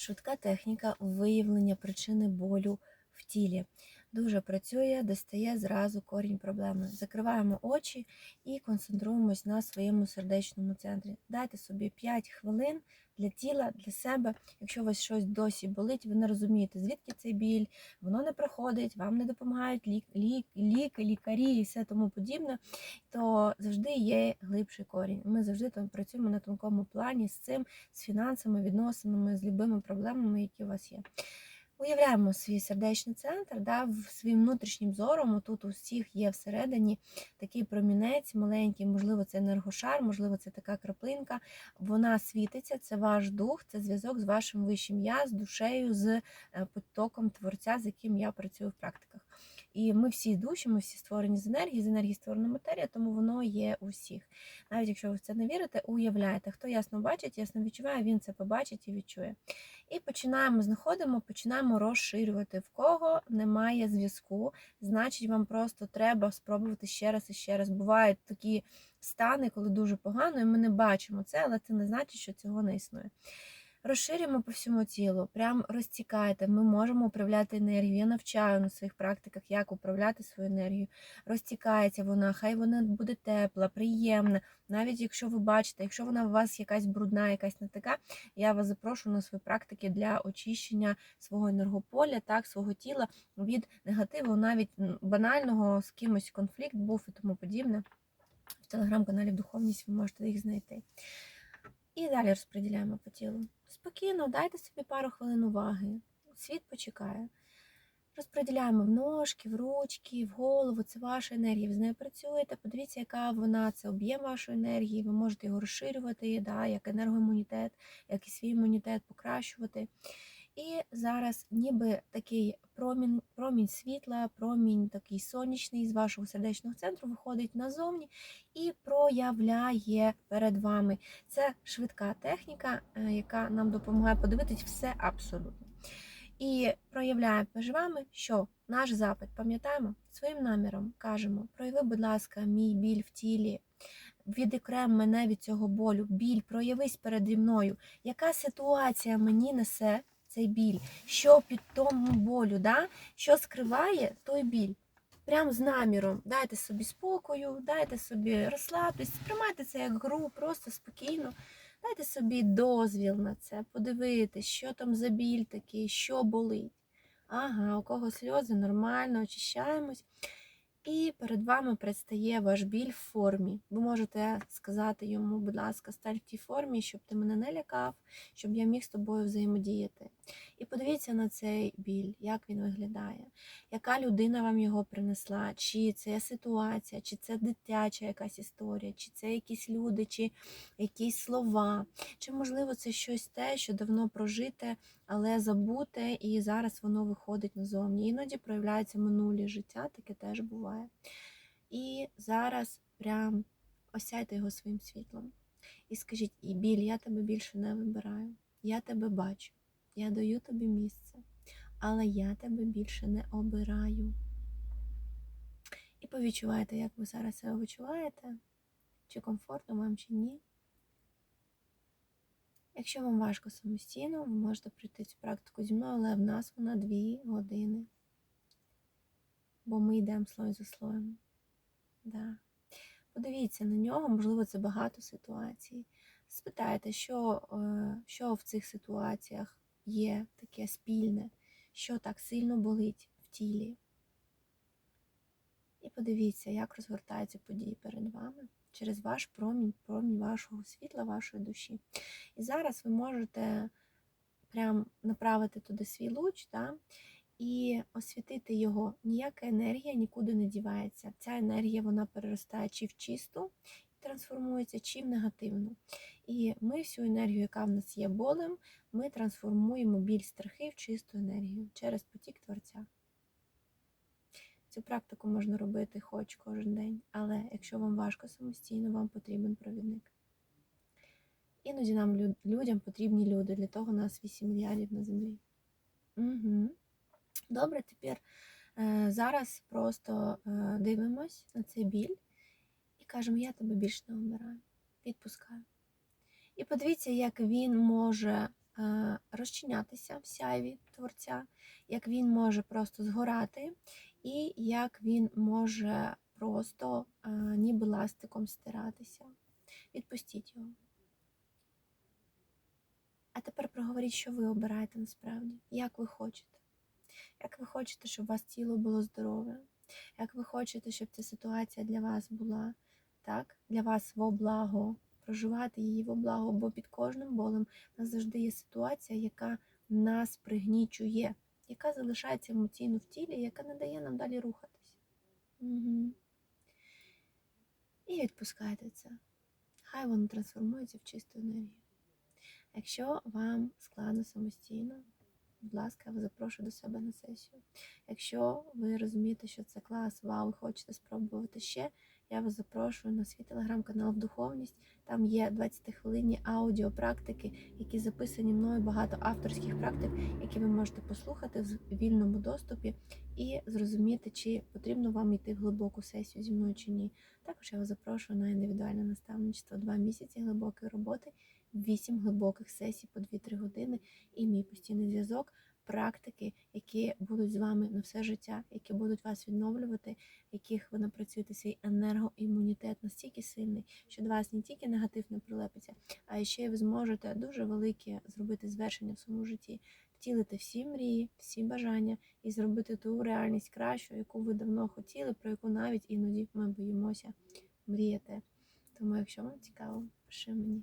Швидка техніка виявлення причини болю в тілі. Дуже працює, достає зразу корінь проблеми. Закриваємо очі і концентруємось на своєму сердечному центрі. Дайте собі 5 хвилин для тіла, для себе. Якщо у вас щось досі болить, ви не розумієте, звідки цей біль, воно не проходить, вам не допомагають лік, лік, ліки, лікарі і все тому подібне, то завжди є глибший корінь. Ми завжди там працюємо на тонкому плані з цим, з фінансами, відносинами, з любими проблемами, які у вас є. Уявляємо свій сердечний центр, да, своїм внутрішнім зором. Тут у всіх є всередині такий промінець маленький, можливо, це енергошар, можливо, це така краплинка. Вона світиться, це ваш дух, це зв'язок з вашим вищим я, з душею, з е, потоком творця, з яким я працюю в практиках. І ми всі душі, ми всі створені з енергії, з енергії створена матерія, тому воно є у всіх. Навіть якщо ви в це не вірите, уявляєте, хто ясно бачить, ясно відчуває, він це побачить і відчує. І починаємо знаходимо, починаємо розширювати. В кого немає зв'язку, значить, вам просто треба спробувати ще раз і ще раз. Бувають такі стани, коли дуже погано, і ми не бачимо це, але це не значить, що цього не існує. Розширюємо по всьому тілу, прям розтікайте. Ми можемо управляти енергією. Я навчаю на своїх практиках, як управляти свою енергію. Розтікається вона, хай вона буде тепла, приємна. Навіть якщо ви бачите, якщо вона у вас якась брудна, якась не така, я вас запрошую на свої практики для очищення свого енергополя, так, свого тіла від негативу, навіть банального з кимось конфлікт був і тому подібне. В телеграм-каналі Духовність ви можете їх знайти. І далі розподіляємо по тілу. Спокійно, дайте собі пару хвилин уваги. Світ почекає. Розподіляємо в ножки, в ручки, в голову. Це ваша енергія. Ви з нею працюєте. Подивіться, яка вона, це об'єм вашої енергії. Ви можете його розширювати, да, як енергоімунітет, як і свій імунітет покращувати. І зараз ніби такий промінь, промінь світла, промінь такий сонячний з вашого сердечного центру виходить назовні і проявляє перед вами. Це швидка техніка, е, яка нам допомагає подивитись все абсолютно. І проявляє перед вами, що наш запит, пам'ятаємо, своїм наміром кажемо: прояви, будь ласка, мій біль в тілі. Відокрем мене від цього болю, біль, проявись переді мною. Яка ситуація мені несе цей біль? Що під тому болю? да? Що скриває той біль? Прям з наміром. Дайте собі спокою, дайте собі розслабтесь, сприймайте це як гру, просто спокійно. Дайте собі дозвіл на це, подивитись, що там за біль такий, що болить. Ага, у кого сльози, нормально, очищаємось. І перед вами предстає ваш біль в формі. Ви можете сказати йому, будь ласка, стань в тій формі, щоб ти мене не лякав, щоб я міг з тобою взаємодіяти. І подивіться на цей біль, як він виглядає, яка людина вам його принесла, чи це ситуація, чи це дитяча якась історія, чи це якісь люди, чи якісь слова, чи, можливо, це щось те, що давно прожите, але забуте, і зараз воно виходить назовні. Іноді проявляється минулі життя, таке теж буває. І зараз прям осяйте його своїм світлом. І скажіть, і біль, я тебе більше не вибираю. Я тебе бачу, я даю тобі місце, але я тебе більше не обираю. І повідчувайте, як ви зараз себе відчуваєте, чи комфортно вам, чи ні. Якщо вам важко самостійно, ви можете прийти цю практику зі мною, але в нас вона 2 години. Бо ми йдемо слой за слоєм. Да. Подивіться на нього, можливо, це багато ситуацій. Спитайте, що, е, що в цих ситуаціях є таке спільне, що так сильно болить в тілі. І подивіться, як розгортаються події перед вами через ваш промінь, промінь вашого світла, вашої душі. І зараз ви можете прям направити туди свій луч да, і освітити його. Ніяка енергія нікуди не дівається. Ця енергія вона переростає чи в чисту, трансформується, чи в негативну. І ми всю енергію, яка в нас є болем, ми трансформуємо біль страхи в чисту енергію через потік Творця. Цю практику можна робити хоч кожен день, але якщо вам важко самостійно, вам потрібен провідник. Іноді нам людям потрібні люди, для того нас 8 мільярдів на землі. Угу. Добре, тепер е, зараз просто е, дивимось на цей біль і кажемо, я тебе більше не обираю. Відпускаю. І подивіться, як він може е, розчинятися в сяйві творця, як він може просто згорати, і як він може просто ніби ластиком стиратися. Відпустіть його. А тепер проговоріть, що ви обираєте насправді, як ви хочете. Як ви хочете, щоб у вас тіло було здорове, як ви хочете, щоб ця ситуація для вас була так, для вас во благо, проживати її во благо, бо під кожним болем у нас завжди є ситуація, яка нас пригнічує, яка залишається емоційно в тілі, яка не дає нам далі рухатись. Угу. І відпускайте це. Хай воно трансформується в чисту енергію. Якщо вам складно самостійно, будь ласка, запрошую до себе на сесію. Якщо ви розумієте, що це клас, вау, хочете спробувати ще, я вас запрошую на свій телеграм-канал Духовність. Там є 20-хвилинні аудіопрактики, які записані мною багато авторських практик, які ви можете послухати в вільному доступі і зрозуміти, чи потрібно вам йти в глибоку сесію зі мною чи ні. Також я вас запрошую на індивідуальне наставництво, два місяці глибокої роботи, вісім глибоких сесій по 2-3 години і мій постійний зв'язок, практики, які будуть з вами на все життя, які будуть вас відновлювати, яких ви напрацюєте свій енергоімунітет настільки сильний, що до вас не тільки негатив не прилепиться, а ще й ви зможете дуже велике зробити звершення в своєму житті, втілити всі мрії, всі бажання і зробити ту реальність кращу, яку ви давно хотіли, про яку навіть іноді ми боїмося мріяти. Тому, якщо вам цікаво, пиши мені.